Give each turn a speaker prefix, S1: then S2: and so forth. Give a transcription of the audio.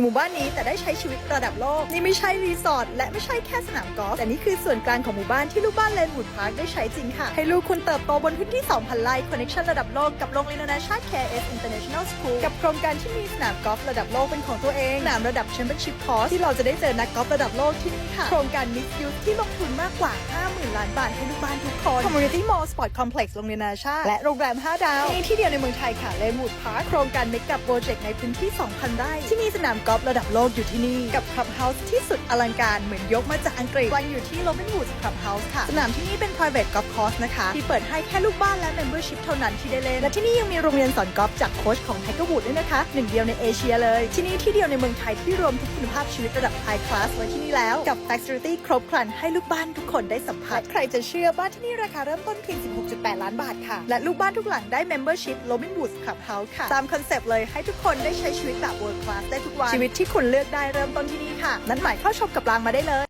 S1: หมู่บ้านนี้แต่ได้ใช้ชีวิตระดับโลก นี่ไม่ใช่รีสอร์ทและไม่ใช่แค่สนามกอล์ฟแต่นี่คือส่วนกลางของหมู่บ้านที่ลูกบ้านเลนวูดพาร์คได้ใช้จริงค่ะ ให้ลูกคุณเติบโตบนพื้นที่ 2,000 ไร่คอนเนคชั่นระดับโลกกับโรงเรียนนานาชาติ KS International School กับโครงการที่มีสนามกอล์ฟระดับโลกเป็นของตัวเองสนามระดับแชมเปี้ยนชิพคอร์สที่เราจะได้เจอนักกอล์ฟระดับโลกที่นี่ค่ะ โครงการ Mixed Use ที่ลงทุนมากกว่า 50,000 ล้านบาทให้ลูกบ้านทุกคน Community Mall Sport Complex โรงเรียนนานาชาติและโรงแรม 5 ดาวมีที่เดียวในเมืองไทยค่ะเลนวูดพาร์คโครงการเมกะโปรเจกต์ในพื้นที่ 2,000 ไร่ที่มีสนามกอล์ฟระดับโลกอยู่ที่นี่ กับคลับเฮาส์ที่สุดอลังการเหมือนยกมาจากอังกฤษวางอยู่ที่โรบินวูดคลับเฮาส์ค่ะ สนามที่นี่เป็น private golf course นะคะ ที่เปิดให้แค่ลูกบ้านและ membership เท่านั้นที่ได้เล่น และที่นี่ยังมีโรงเรียนสอนกอล์ฟจากโค้ชของไทเกอร์วูดด้วยนะคะ หนึ่งเดียวในเอเชียเลย ที่นี่ที่เดียวในเมืองไทยที่รวมทุกคุณภาพชีวิตระดับ high class ไว้ที่นี่แล้วกับ facility ครบครันให้ลูกบ้านทุกคนได้สัมผัสใครจะเชื่อบ้านที่นี่ราคาเริ่มต้นเพียง 16.8 ล้านบาทค่ะ และลูกบ้านทุกหลังได้ membership Robinwood Clubhouse ค่ะ ตามคอนเซปต์เลยให้ทุกคนได้ใช้ชีวิตแบบ world class ได้ทุกวันชีวิตที่คุณเลือกได้เริ่มต้นที่นี่ค่ะ นั้นหมายเข้าชมกับรางมาได้เลย